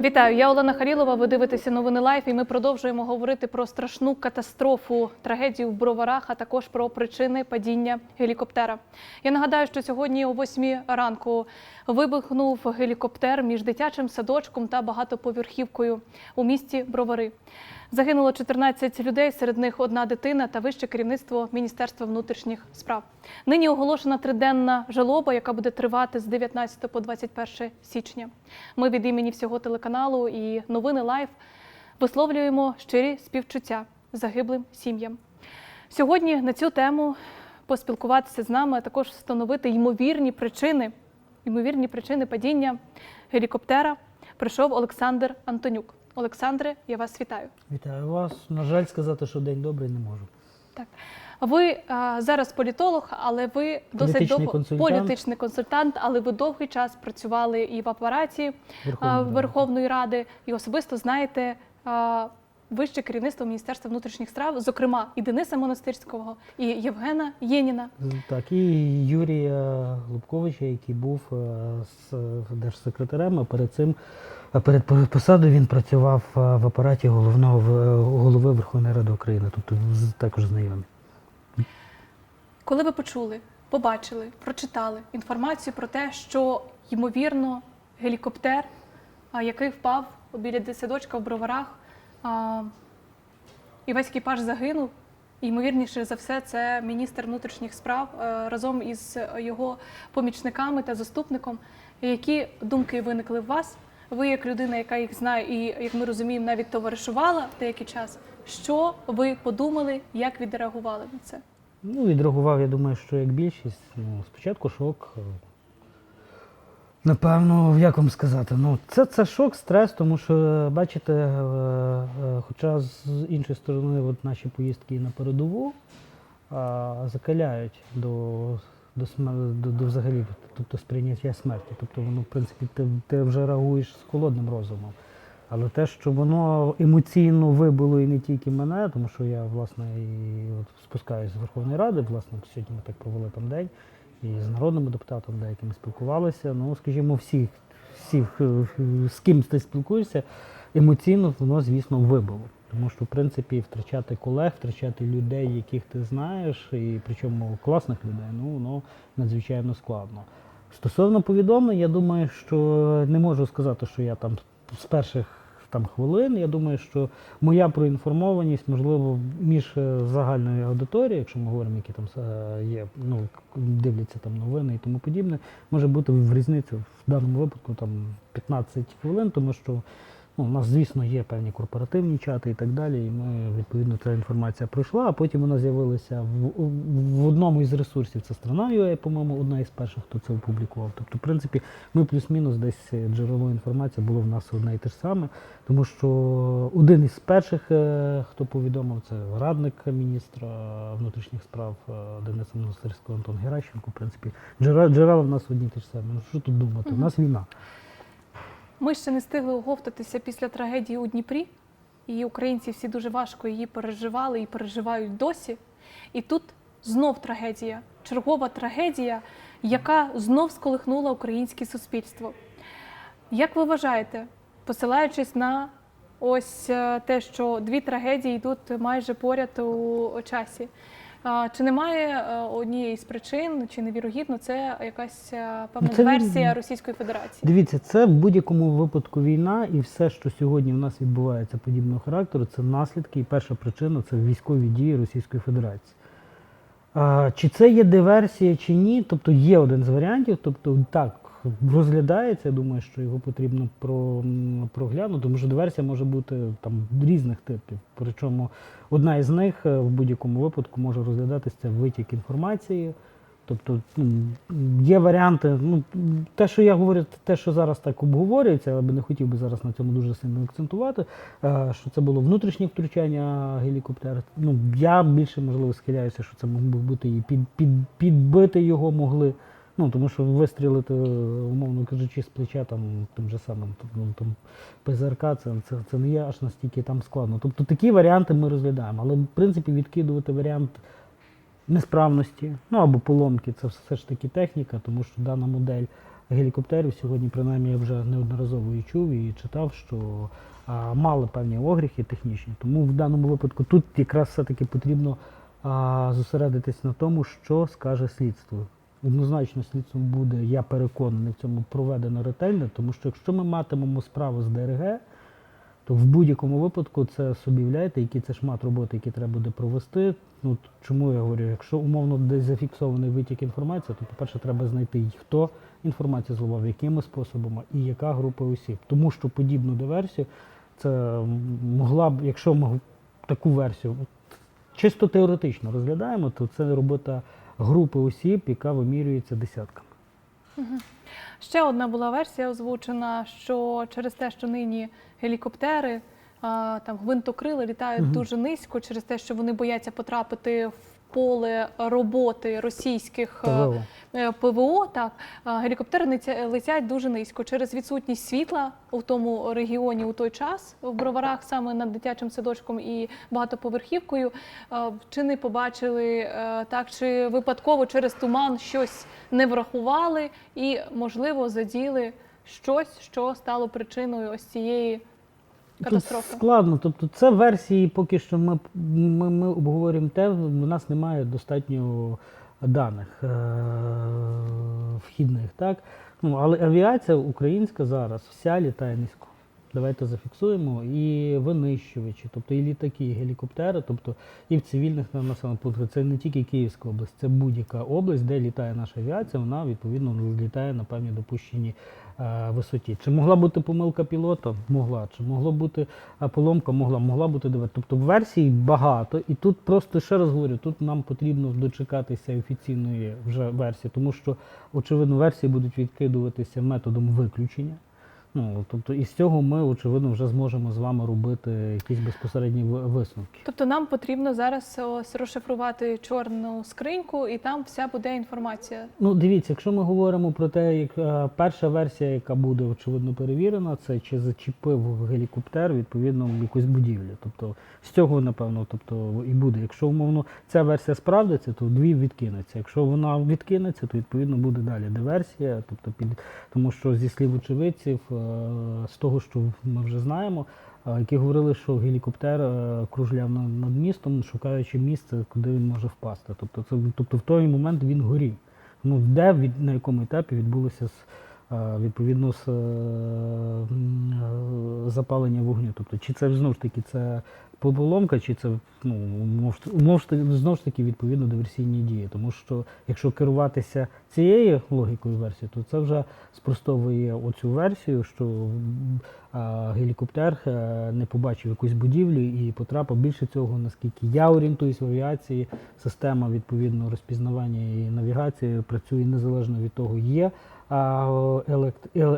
Вітаю, я Олена Харілова. Ви дивитеся новини Лайф, і ми продовжуємо говорити про страшну катастрофу, трагедію в броварах, а також про причини падіння гелікоптера. Я нагадаю, що сьогодні о 8 ранку вибухнув гелікоптер між дитячим садочком та багатоповерхівкою у місті Бровари. Загинуло 14 людей, серед них одна дитина та вище керівництво Міністерства внутрішніх справ. Нині оголошена триденна жалоба, яка буде тривати з 19 по 21 січня. Ми від імені всього телеканалу і новини Лайф висловлюємо щирі співчуття загиблим сім'ям. Сьогодні на цю тему поспілкуватися з нами, а також встановити ймовірні причини, ймовірні причини падіння гелікоптера прийшов Олександр Антонюк. Олександре, я вас вітаю. Вітаю вас. На жаль, сказати, що день добрий не можу. Так. Ви а, зараз політолог, але ви досить довго консультант. політичний консультант, але ви довгий час працювали і в апараті а, Верховної Ради. Ради, і особисто знаєте а, вище керівництво Міністерства внутрішніх справ, зокрема і Дениса Монастирського, і Євгена Єніна. Так, і Юрія Лубковича, який був е, з держсекретарем, а перед цим а перед посадою він працював в апараті головного голови Верховної Ради України, тобто також знайомі. Коли ви почули, побачили, прочитали інформацію про те, що ймовірно гелікоптер, який впав біля садочка в броварах, і весь екіпаж загинув. І, ймовірніше за все, це міністр внутрішніх справ е, разом із його помічниками та заступником. Які думки виникли в вас? Ви, як людина, яка їх знає, і як ми розуміємо, навіть товаришувала деякий час. Що ви подумали, як відреагували на це? Ну, відреагував, я думаю, що як більшість. Ну, спочатку шок. Напевно, як вам сказати, ну це, це шок, стрес, тому що бачите, е, е, хоча з іншої сторони, от наші поїздки на передову закаляють до, до, до, до взагалі, тобто сприйняття смерті. Тобто воно, в принципі, ти, ти вже реагуєш з холодним розумом. Але те, що воно емоційно вибило і не тільки мене, тому що я власне і от спускаюся з Верховної Ради, власне, сьогодні ми так провели там день, і з народними депутатами деякими спілкувалися. Ну, скажімо, всіх, всіх, е, з ким ти спілкуєшся, емоційно воно, звісно, вибило. Тому що, в принципі, втрачати колег, втрачати людей, яких ти знаєш, і причому класних людей, ну воно надзвичайно складно. Стосовно повідомлень, я думаю, що не можу сказати, що я там з перших там хвилин. Я думаю, що моя проінформованість, можливо, між е, загальною аудиторією, якщо ми говоримо, які там е, є, ну дивляться там новини і тому подібне, може бути в різниці в даному випадку там 15 хвилин, тому що. Ну, у нас, звісно, є певні корпоративні чати і так далі. І ми, відповідно, ця інформація пройшла, а потім вона з'явилася в, в одному із ресурсів. Це страна.ua, по-моєму, одна із перших, хто це опублікував. Тобто, в принципі, ми плюс-мінус десь джерело інформації було в нас одне і те ж саме, тому що один із перших, е, хто повідомив, це радник міністра внутрішніх справ е, Дениса Монастирського Антон Геращенко. В принципі, джерела, в нас одні й ті ж самі. Ну що тут думати? У нас війна. Ми ще не встигли оговтатися після трагедії у Дніпрі, і українці всі дуже важко її переживали і переживають досі. І тут знов трагедія, чергова трагедія, яка знов сколихнула українське суспільство. Як ви вважаєте, посилаючись на ось е, те, що дві трагедії йдуть майже поряд у часі? Чи немає е, однієї з причин, чи невірогідно, це якась е, певна Це не- версія Російської Федерації? Дивіться, це в будь-якому випадку війна, і все, що сьогодні в нас відбувається подібного характеру, це наслідки, і перша причина це військові дії Російської Федерації. Чи це є диверсія, чи ні? Тобто є один з варіантів, тобто так. Розглядається, я думаю, що його потрібно про, проглянути, тому що диверсія може бути там різних типів. Причому одна із них е, в будь-якому випадку може розглядатися витік інформації, Тобто є варіанти. Ну, те, що я говорю, те, що зараз так обговорюється, але не хотів би зараз на цьому дуже сильно акцентувати, е, що це було внутрішнє втручання гелікоптера. Ну, я більше можливо схиляюся, що це мог би бути і під, під, підбити його могли. Ну, тому що вистрілити, умовно кажучи, з плеча там тим же самим ну, там, ПЗРК, це, це, це не є аж настільки там складно. Тобто такі варіанти ми розглядаємо. Але в принципі відкидувати варіант несправності, ну або поломки, це все ж таки техніка, тому що дана модель гелікоптерів сьогодні, принаймні, я вже неодноразово і чув і читав, що а, мали певні огріхи технічні. Тому в даному випадку тут якраз все-таки потрібно а, зосередитись на тому, що скаже слідство. Однозначно слідство буде, я переконаний, в цьому проведено ретельно, тому що якщо ми матимемо справу з ДРГ, то в будь-якому випадку це собі являєте, який це шмат роботи, який треба буде провести. Ну чому я говорю, якщо умовно десь зафіксований витік інформації, то по-перше, треба знайти хто інформацію зливав, якими способами і яка група осіб. Тому що подібну диверсію це могла б, якщо ми таку версію чисто теоретично розглядаємо, то це робота групи осіб, яка вимірюється десятками. Ще одна була версія озвучена, що через те, що нині гелікоптери, а, там гвинтокрили літають угу. дуже низько, через те, що вони бояться потрапити в поле роботи російських е, ПВО. е, ПВО, так гелікоптери ниця- летять дуже низько через відсутність світла у тому регіоні у той час в броварах, саме над дитячим садочком і багатоповерхівкою. Е, Чи не побачили е, так, чи випадково через туман щось не врахували і, можливо, заділи щось, що стало причиною ось цієї Тут складно. Тобто це версії, поки що ми, ми, ми обговорюємо те, у нас немає достатньо даних е- вхідних. Так? Ну, але авіація українська зараз вся літає низько. Давайте зафіксуємо і винищувачі, тобто і літаки, і гелікоптери, тобто і в цивільних на- населених пунктах. Це не тільки Київська область, це будь-яка область, де літає наша авіація, вона відповідно літає на певній допущеній е, висоті. Чи могла бути помилка пілота? Могла. Чи могла бути е, поломка? Могла. Могла бути дивитися. Тобто версій багато, і тут просто ще раз говорю, тут нам потрібно дочекатися офіційної вже версії, тому що очевидно версії будуть відкидуватися методом виключення. Ну, тобто, і з цього ми, очевидно, вже зможемо з вами робити якісь безпосередні ви- висновки. Тобто нам потрібно зараз ось розшифрувати чорну скриньку, і там вся буде інформація. Ну, дивіться, якщо ми говоримо про те, як е, перша версія, яка буде очевидно перевірена, це чи зачепив гелікоптер відповідно якусь будівлю. Тобто з цього напевно, тобто і буде. Якщо умовно ця версія справдиться, то дві відкинеться. Якщо вона відкинеться, то відповідно буде далі диверсія. Тобто під тому, що зі слів очевидців, е, з того, що ми вже знаємо. е, Які говорили, що гелікоптер е, кружляв над містом, шукаючи місце, куди він може впасти. Тобто, це тобто в той момент він горів. Ну, де на якому етапі відбулося е, відповідно з запалення вогню? Тобто, чи це знову ж таки це поломка, чи це ну, таки- знову ж таки відповідно диверсійні дії. Тому що якщо керуватися цією логікою версії, то це вже спростовує оцю версію, що а, гелікоптер е, не побачив якусь будівлю і потрапив більше цього, наскільки я орієнтуюсь в авіації, система відповідно розпізнавання і навігації працює незалежно від того, є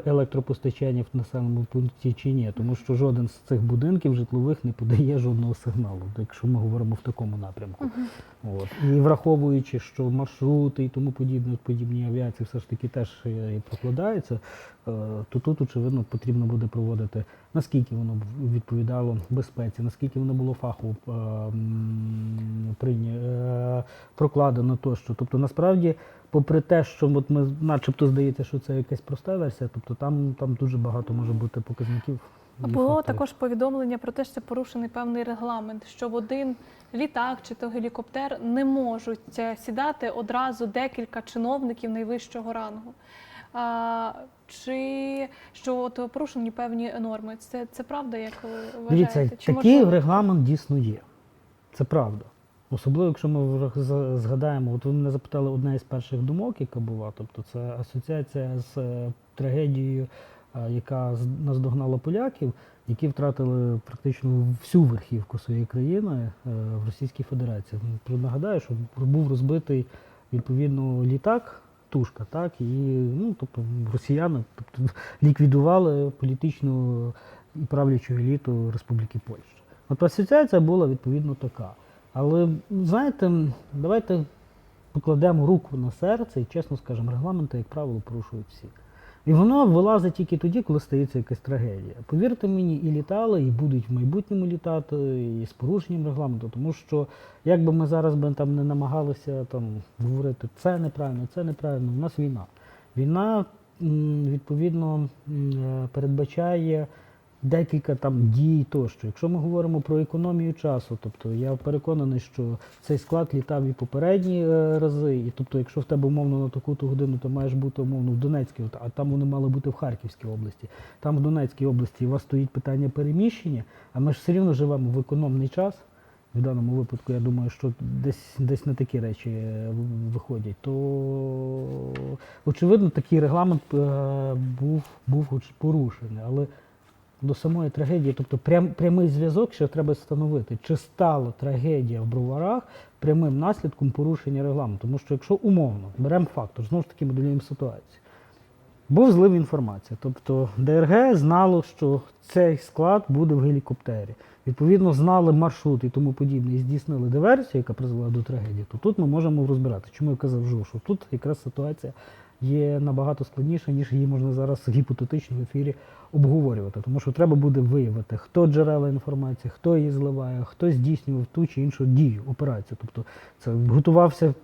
електропостачання в населеному пункті чи ні, тому що жоден з цих будинків житлових не подає жодного сигналу, якщо ми говоримо в такому напрямку. От. І враховуючи, що маршрути і тому подібне, подібні авіації все ж таки теж е, прокладаються, е, то тут, очевидно, потрібно буде проводити, наскільки воно відповідало безпеці, наскільки воно було фахово е, е, прокладено тощо. Тобто, насправді, попри те, що от ми начебто здається, що це якась проста версія, тобто там, там дуже багато може бути показників. Було факторів. також повідомлення про те, що порушений певний регламент, що в один літак чи то гелікоптер не можуть е, сідати одразу декілька чиновників найвищого рангу. А, чи що от порушені певні норми? Це, це правда, як ви вважаєте? Дивіться, Чи такий можливо? регламент дійсно є. Це правда. Особливо, якщо ми згадаємо, от ви мене запитали одна із перших думок, яка була, тобто це асоціація з е, трагедією, е, яка наздогнала поляків, які втратили практично всю верхівку своєї країни е, в Російській Федерації. Нагадаю, що був розбитий відповідно літак. Тушка, так, і ну, тобто росіяни тобто, ліквідували політичну і правлячу еліту Республіки Польща. От асоціація була відповідно така. Але знаєте, давайте покладемо руку на серце і чесно скажемо, регламенти, як правило, порушують всі. І воно вилазить тільки тоді, коли стається якась трагедія. Повірте мені, і літали, і будуть в майбутньому літати, і з порушенням регламенту, тому що як би ми зараз би там не намагалися там говорити це неправильно, це неправильно, у нас війна. Війна відповідно е, передбачає декілька там дій тощо. Якщо ми говоримо про економію часу, тобто я переконаний, що цей склад літав і попередні е, рази, і тобто, якщо в тебе умовно на таку-то годину, то маєш бути умовно в Донецькій, а там вони мали бути в Харківській області. Там в Донецькій області у вас стоїть питання переміщення, а ми ж все рівно живемо в економний час. В даному випадку, я думаю, що десь, десь на такі речі е, виходять, то очевидно такий регламент е, був, був порушений. Але до самої трагедії, тобто прям, прямий зв'язок ще треба встановити, чи стала трагедія в броварах прямим наслідком порушення регламенту. Тому що якщо умовно беремо фактор, знову ж таки моделюємо ситуацію. Був злив інформація. Тобто ДРГ знало, що цей склад буде в гелікоптері. Відповідно, знали маршрут і тому подібне, і здійснили диверсію, яка призвела до трагедії, то тут ми можемо розбирати. Чому я казав, що тут якраз ситуація є набагато складніша, ніж її можна зараз гіпотетично в ефірі обговорювати. Тому що треба буде виявити, хто джерела інформації, хто її зливає, хто здійснював ту чи іншу дію, операцію. Тобто це готувався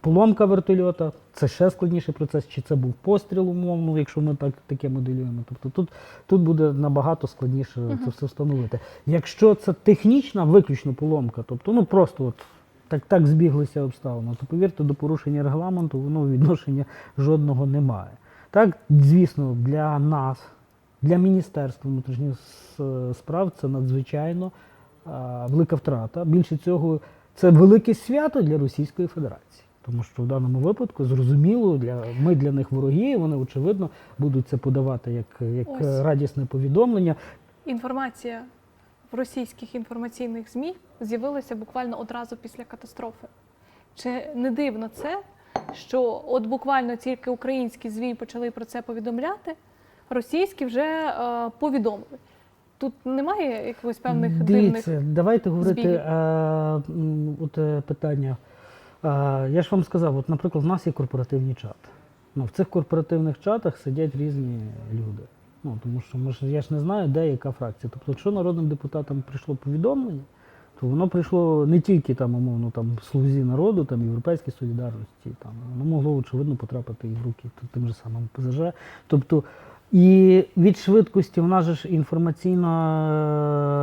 поломка вертольота, це ще складніший процес, чи це був постріл умовно, якщо ми так таке моделюємо. Тобто тут, тут буде набагато складніше це все встановити. Якщо це технічна виключно поломка, тобто ну просто от так, так збіглися обставини, то повірте, до порушення регламенту воно відношення жодного немає. Так, звісно, для нас, для Міністерства внутрішніх справ це надзвичайно а, велика втрата. Більше цього, це велике свято для Російської Федерації. Тому що в даному випадку зрозуміло, для ми для них вороги, і вони очевидно будуть це подавати як, як Ось. радісне повідомлення. Інформація російських інформаційних ЗМІ з'явилася буквально одразу після катастрофи. Чи не дивно це, що от буквально тільки українські ЗМІ почали про це повідомляти, російські вже е, повідомили. Тут немає якихось певних Дивіться, дивних. давайте говорити збігів. е, от, е, питання. Е, я ж вам сказав, от, наприклад, в нас є корпоративні чати. Ну, в цих корпоративних чатах сидять різні люди. Ну, тому що ми ж, я ж не знаю, де яка фракція. Тобто, якщо народним депутатам прийшло повідомлення, то воно прийшло не тільки там, умовно, там, слузі народу, там, Європейській солідарності, там, воно могло, очевидно, потрапити і в руки тим же самим ПЗЖ. Тобто, і від швидкості в нас же ж інформаційно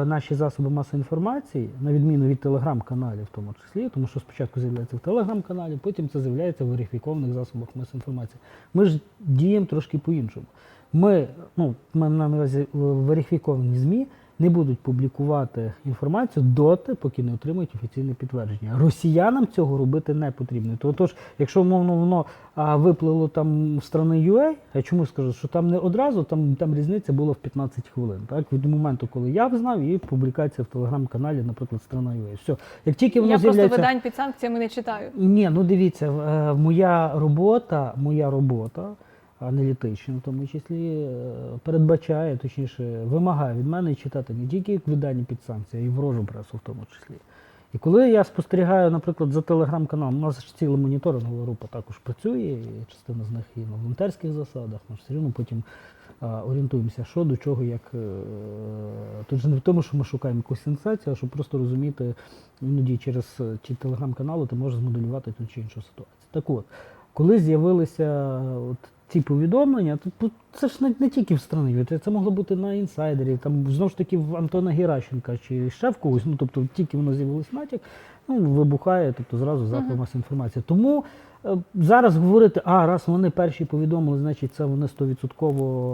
е, наші засоби масової інформації, на відміну від телеграм-каналів, в тому числі, тому що спочатку з'являється в телеграм-каналі, потім це з'являється в верифікованих засобах масової інформації. Ми ж діємо трошки по-іншому. Ми, ну, ми на увазі е, верифіковані ЗМІ не будуть публікувати інформацію доти, поки не отримають офіційне підтвердження. Росіянам цього робити не потрібно. Тож, якщо умовно воно а, виплило там з сторони UA, я чому скажу, що там не одразу, там, там різниця була в 15 хвилин. Так? Від моменту, коли я знав, і публікація в телеграм-каналі, наприклад, страна UA. Все. Як тільки воно Я просто видань під санкціями не читаю. Ні, ну дивіться, е, моя робота, моя робота, аналітична в тому числі, е, передбачає, точніше, вимагає від мене читати не тільки видання під санкції, а й ворожу пресу в тому числі. І коли я спостерігаю, наприклад, за телеграм-каналом, у нас ж ціла моніторингова група також працює, і частина з них і на волонтерських засадах, ми ж все рівно потім а, орієнтуємося, що до чого, як. е, Тут же не в тому, що ми шукаємо якусь сенсацію, а щоб просто розуміти, іноді через е, ті телеграм-канали ти можеш змоделювати ту чи іншу ситуацію. Так от, коли з'явилися ці повідомлення, то це ж не, не тільки в страні, це могло бути на інсайдері, там знову ж таки в Антона Геращенка чи ще в когось, ну тобто тільки воно з'явилось натяк, ну вибухає, тобто зразу засоби Мгм. масової інформації. Тому е, зараз говорити, а раз вони перші повідомили, значить це вони 100%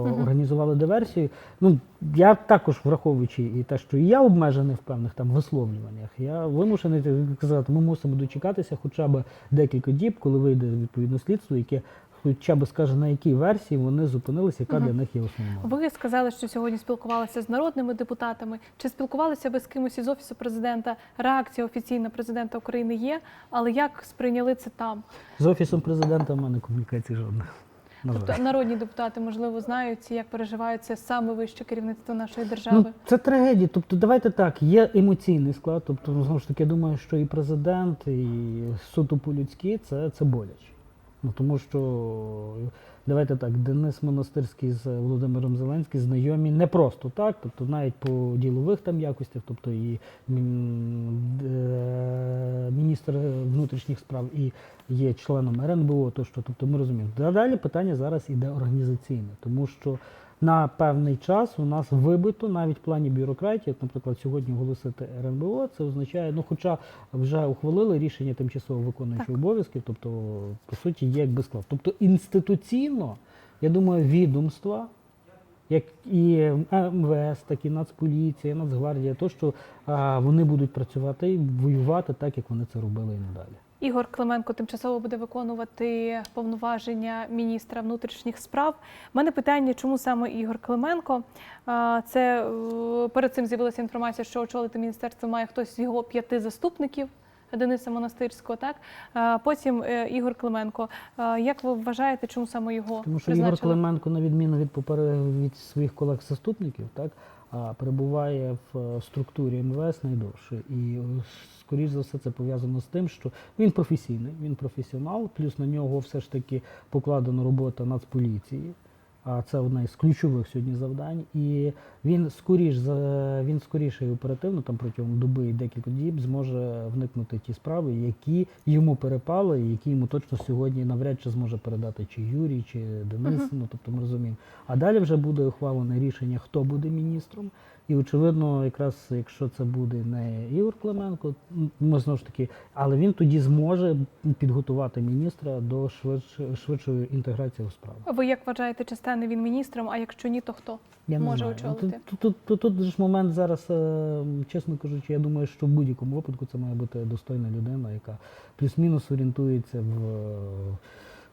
Мгм. організували диверсію. Ну я також враховуючи і те, що і я обмежений в певних там висловлюваннях, я вимушений сказати, ми мусимо дочекатися хоча б декілька діб, коли вийде відповідне слідство, яке хоча б скаже на якій версії вони зупинилися, яка Мгм. для них є основною. Ви сказали, що сьогодні спілкувалися з народними депутатами. Чи спілкувалися ви з кимось із офісу президента? Реакція офіційна президента України є, але як сприйняли це там? З офісом президента в мене комунікації жодних. Тобто народні депутати можливо знають, як переживають це саме вище керівництво нашої держави. Ну, це трагедія. Тобто, давайте так, є емоційний склад. Тобто, знову ж таки, я думаю, що і президент, і суто по-людськи це, це боляче. Ну тому що давайте так, Денис Монастирський з Володимиром Зеленським знайомі не просто так, тобто навіть по ділових там якостях, тобто і е, міністр внутрішніх справ і є членом РНБО, то що, тобто ми розуміємо. Далі питання зараз іде організаційне, тому що на певний час у нас вибито навіть в плані бюрократії, наприклад, сьогодні оголосити РНБО, це означає, ну хоча вже ухвалили рішення тимчасово виконуючого обов'язків, тобто по суті є якби склад. Тобто інституційно, я думаю, відомства, як і МВС, так і Нацполіція, Нацгвардія, то що а, вони будуть працювати і воювати так, як вони це робили і надалі. Ігор Клименко тимчасово буде виконувати повноваження міністра внутрішніх справ. У мене питання, чому саме Ігор Клименко? Це е, перед цим з'явилася інформація, що очолити міністерство має хтось з його п'яти заступників. Дениса Монастирського, так потім е, Ігор Клименко. Як ви вважаєте, чому саме його Тому що Ігор? Клименко, на відміну від попере- від своїх колег-заступників, так а, перебуває в е, структурі МВС найдовше. І е, скоріш за все це пов'язано з тим, що він професійний, він професіонал, плюс на нього все ж таки покладена робота Нацполіції. А це одне із ключових сьогодні завдань. І він скоріш за він скоріше і оперативно, там протягом доби і декілька діб зможе вникнути в ті справи, які йому перепали, і які йому точно сьогодні навряд чи зможе передати чи Юрій, чи Денис. Мгм. Ну тобто ми розуміємо. А далі вже буде ухвалене рішення, хто буде міністром. І очевидно, якраз якщо це буде не Ігор Клименко, ми знову ж таки, але він тоді зможе підготувати міністра до швидш, швидшої інтеграції у справу. Ви як вважаєте, чи стане він міністром? А якщо ні, то хто? Я може не знаю. очолити. Тут, тут, тут, тут, ж момент зараз, е, чесно кажучи, я думаю, що в будь-якому випадку це має бути достойна людина, яка плюс-мінус орієнтується в,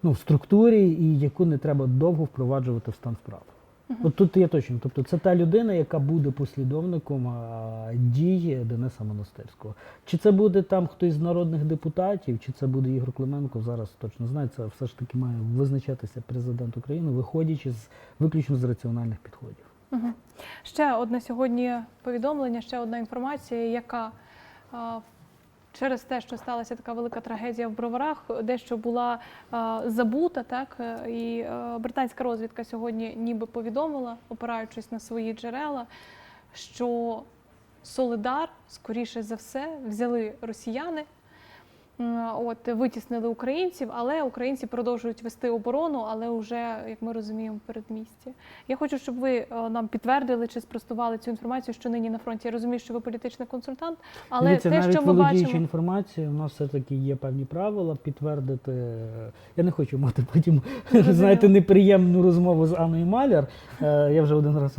ну, в структурі і яку не треба довго впроваджувати в стан справ. Мгм. От тут я точно. Тобто це та людина, яка буде послідовником а, дій Дениса Монастирського. Чи це буде там хтось з народних депутатів, чи це буде Ігор Клименко, зараз точно знаю, це все ж таки має визначатися президент України, виходячи з виключно з раціональних підходів. Угу. Ще одне сьогодні повідомлення, ще одна інформація, яка а, через те, що сталася така велика трагедія в броварах, дещо була забута, так е, і е, британська розвідка сьогодні ніби повідомила, опираючись на свої джерела, що Солидар, скоріше за все, взяли росіяни. От витіснили українців, але українці продовжують вести оборону, але вже, як ми розуміємо, передмісті. Я хочу, щоб ви е, нам підтвердили чи спростували цю інформацію, що нині на фронті. Я розумію, що ви політичний консультант, але Дивіться, те, навіть що ми бачимо, інформацією, у нас все-таки є певні правила підтвердити. е, Я не хочу мати потім, знаєте, неприємну розмову з Анною Маляр. Е, Я вже один раз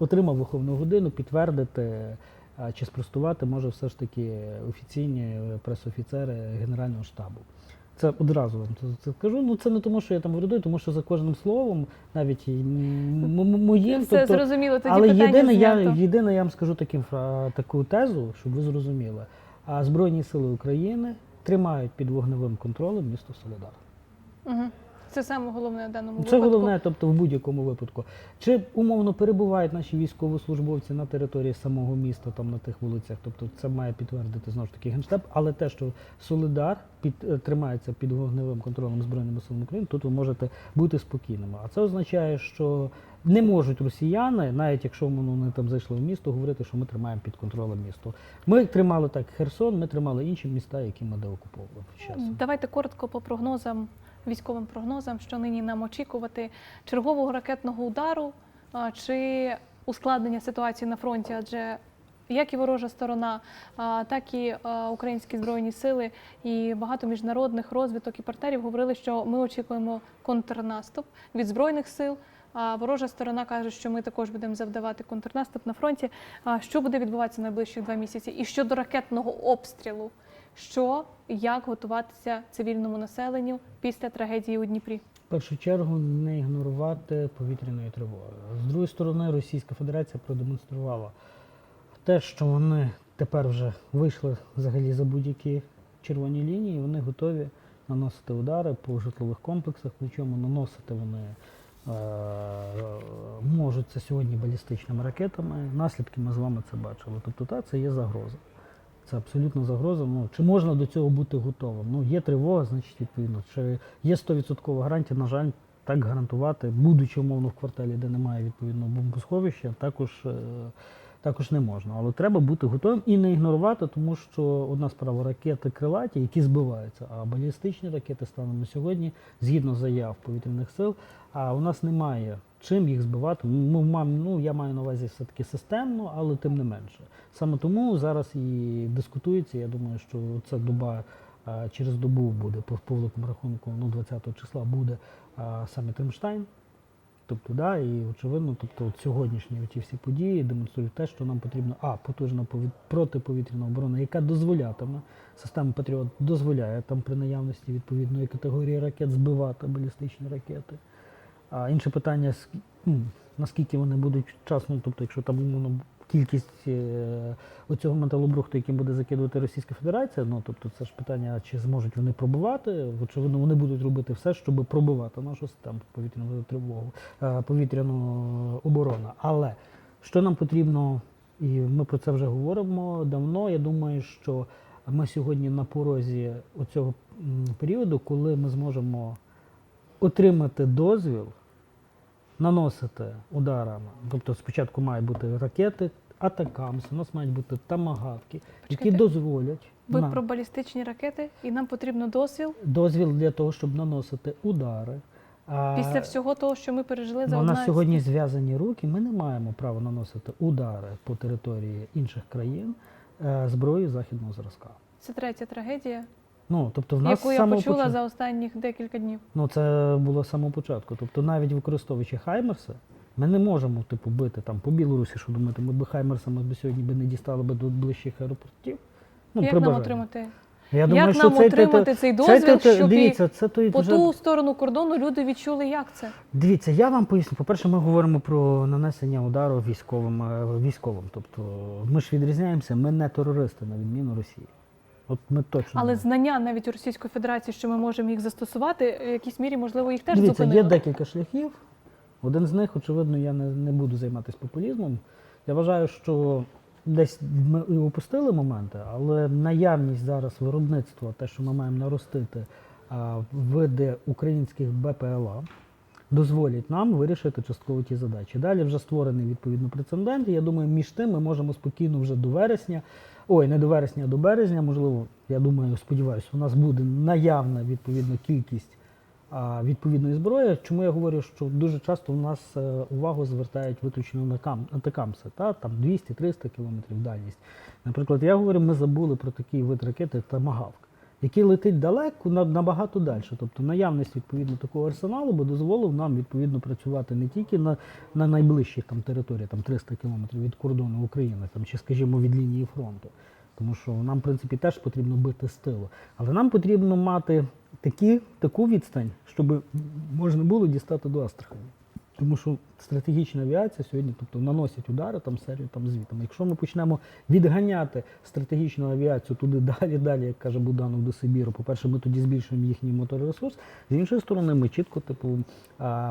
отримав виховну годину підтвердити. А Чи спростувати може все ж таки офіційні е, пресофіцери Генерального штабу. Це одразу вам це, це скажу. Ну це не тому, що я там вредую, тому що за кожним словом, навіть моїм, все тобто, зрозуміло. Тоді але єдине, я, єдине, я вам скажу таким, таку тезу, щоб ви зрозуміли. А Збройні сили України тримають під вогневим контролем місто Солидар. Угу. Це саме головне в даному Це головне, тобто в будь-якому випадку. Чи умовно перебувають наші військовослужбовці на території самого міста, там на тих вулицях, тобто це має підтвердити знову ж таки генштаб, але те, що Солидар під е, тримається під вогневим контролем збройними силами України, тут ви можете бути спокійними. А це означає, що не можуть росіяни, навіть якщо вони там зайшли в місто, говорити, що ми тримаємо під контролем місто. Ми тримали так Херсон, ми тримали інші міста, які ми деокуповували. Давайте коротко по прогнозам, військовим прогнозам, що нині нам очікувати чергового ракетного удару чи ускладнення ситуації на фронті, адже як і ворожа сторона, так і українські збройні сили і багато міжнародних розвиток і партнерів говорили, що ми очікуємо контрнаступ від збройних сил. А ворожа сторона каже, що ми також будемо завдавати контрнаступ на фронті. Що буде відбуватися найближчі два місяці? І щодо ракетного обстрілу, що як готуватися цивільному населенню після трагедії у Дніпрі? В першу чергу не ігнорувати повітряної тривоги. З другої сторони, Російська Федерація продемонструвала те, що вони тепер вже вийшли взагалі за будь-які червоні лінії, вони готові наносити удари по житлових комплексах, причому наносити вони е, можуть це сьогодні балістичними ракетами. Наслідки ми з вами це бачили. Тобто, та, це є загроза. Це абсолютно загроза. Ну, чи можна до цього бути готовим? Ну, є тривога, значить, відповідно. Чи є 100% гарантія, на жаль, так гарантувати, будучи умовно в кварталі, де немає відповідного бомбосховища, також, е, також не можна. Але треба бути готовим і не ігнорувати, тому що одна справа ракети крилаті, які збиваються, а балістичні ракети станом на сьогодні, згідно заяв повітряних сил, а у нас немає чим їх збивати. Ну, я маю на увазі все-таки системно, але тим не менше. Саме тому зараз і дискутується. Я думаю, що ця доба а, через добу буде по, великому рахунку, ну 20 числа буде а, саме Тримштайн. Тобто, да, і очевидно, тобто от сьогоднішні ті всі події демонструють те, що нам потрібно а потужна пові- протиповітряна оборона, яка дозволятиме, система Патріот дозволяє там при наявності відповідної категорії ракет збивати балістичні ракети. А інше питання, ну, наскільки вони будуть вчасно, тобто, якщо там умовно, кількість е, оцього металобрухту, яким буде закидувати Російська Федерація, ну тобто це ж питання, чи зможуть вони пробувати. Очевидно, вони будуть робити все, щоб пробивати нашу систему повітряну тривогу, е, повітряну оборону. Але що нам потрібно, і ми про це вже говоримо давно. Я думаю, що ми сьогодні на порозі оцього періоду, коли ми зможемо отримати дозвіл наносити ударами. Тобто спочатку мають бути ракети, атакамс, у нас мають бути тамагавки, які Почекайте. дозволять Ви нам про балістичні ракети, і нам потрібно дозвіл дозвіл для того, щоб наносити удари. А, після всього того, що ми пережили за Ну, у нас 11 сьогодні зв'язані руки. Ми не маємо права наносити удари по території інших країн е, зброєю західного зразка. Це третя трагедія, Ну, тобто в нас яку я почула початку- за останніх декілька днів. Ну, це було з самого початку. Тобто, навіть використовуючи Хаймерси, ми не можемо типу бити там по Білорусі, що думаєте, ми б Хаймерсами б сьогодні би не дістали би до ближчих аеропортів. Ну, Як нам отримати? Я Як думаю, що нам цей отримати цей дозвіл, тит- щоб дивіться, це той По вже... ту сторону кордону люди відчули, як це. Дивіться, я вам поясню. По-перше, ми говоримо про нанесення удару військовим, е, військовим. Тобто ми ж відрізняємося, ми не терористи, на відміну Росії. От ми точно. Але не. знання навіть у Російської Федерації, що ми можемо їх застосувати, в якійсь мірі, можливо, їх теж Дивіться, зупинили. є декілька шляхів. Один з них, очевидно, я не, не буду займатися популізмом. Я вважаю, що десь ми і опустили моменти, але наявність зараз виробництва, те, що ми маємо наростити а, види українських БПЛА, дозволять нам вирішити частково ті задачі. Далі вже створений відповідно прецедент. Я думаю, між тим ми можемо спокійно вже до вересня, ой, не до вересня, а до березня, можливо, я думаю, сподіваюся, у нас буде наявна відповідна кількість відповідної зброї. Чому я говорю, що дуже часто у нас е, увагу звертають виключно на кам на тикамси, та там 200-300 кілометрів дальність. Наприклад, я говорю, ми забули про такий вид ракети Тамагавк, який летить далеко на, набагато далі. Тобто наявність відповідно такого арсеналу би дозволив нам відповідно працювати не тільки на, на найближчих там територіях, там 300 кілометрів від кордону України, там чи скажімо від лінії фронту. Тому що нам, в принципі, теж потрібно бити з тилу. Але нам потрібно мати такі, таку відстань, щоб можна було дістати до Астрахані. Тому що стратегічна авіація сьогодні, тобто наносять удари там серію там звітом. Якщо ми почнемо відганяти стратегічну авіацію туди далі, далі, як каже Буданов, до Сибіру, по-перше, ми тоді збільшуємо їхній моторесурс. З іншої сторони, ми чітко типу,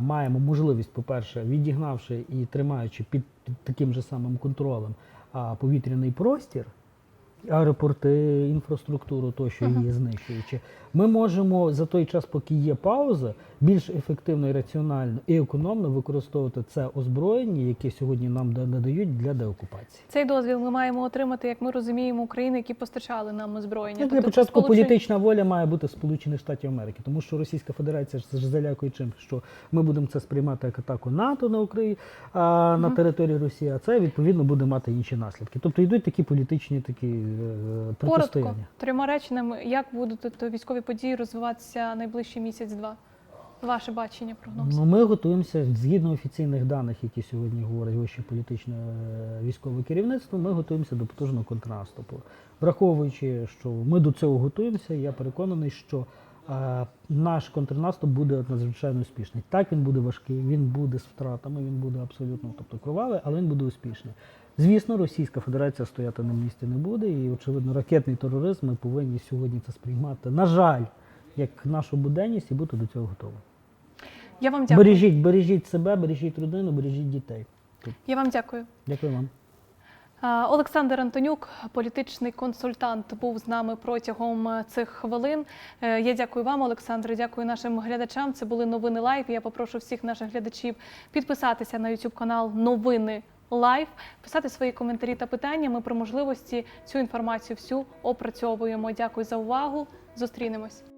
маємо можливість, по-перше, відігнавши і тримаючи під, під таким же самим контролем повітряний простір, аеропорти, інфраструктуру тощо її знищуючи, ми можемо за той час, поки є пауза, більш ефективно і раціонально і економно використовувати це озброєння, яке сьогодні нам да- надають для деокупації. Цей дозвіл ми маємо отримати, як ми розуміємо, України, які постачали нам озброєння. Тобто для початку Сполучені- політична воля має бути Сполучених Штатів Америки, тому що Російська Федерація ж залякує чим, що ми будемо це сприймати як атаку НАТО на Україну а, на території Росії, а це відповідно буде мати інші наслідки. Тобто йдуть такі політичні такі е, Коротко, трьома реченнями, як будуть то військові події розвиватися найближчий місяць-два? Ваше бачення, прогноз. Ну, ми готуємося згідно офіційних даних, які сьогодні говорить вище політичне е, військове керівництво. Ми готуємося до потужного контрнаступу. Враховуючи, що ми до цього готуємося, я переконаний, що наш контрнаступ буде надзвичайно успішний. Так він буде важкий, він буде з втратами, він буде абсолютно тобто, кровавий, але він буде успішний. Звісно, Російська Федерація стояти на місці не буде, і очевидно, ракетний тероризм ми повинні сьогодні це сприймати. На жаль, як нашу буденність і бути до цього готовими. Я вам дякую. Бережіть, бережіть себе, бережіть родину, бережіть дітей. Я вам дякую. Дякую вам. А, Олександр Антонюк, політичний консультант, був з нами протягом е, цих хвилин. Е, Я дякую вам, Олександре. Дякую нашим глядачам. Це були новини лайв. Я попрошу всіх наших глядачів підписатися на YouTube канал Новини Лайв, писати свої коментарі та питання. Ми про можливості цю інформацію всю опрацьовуємо. Дякую за увагу. Зустрінемось.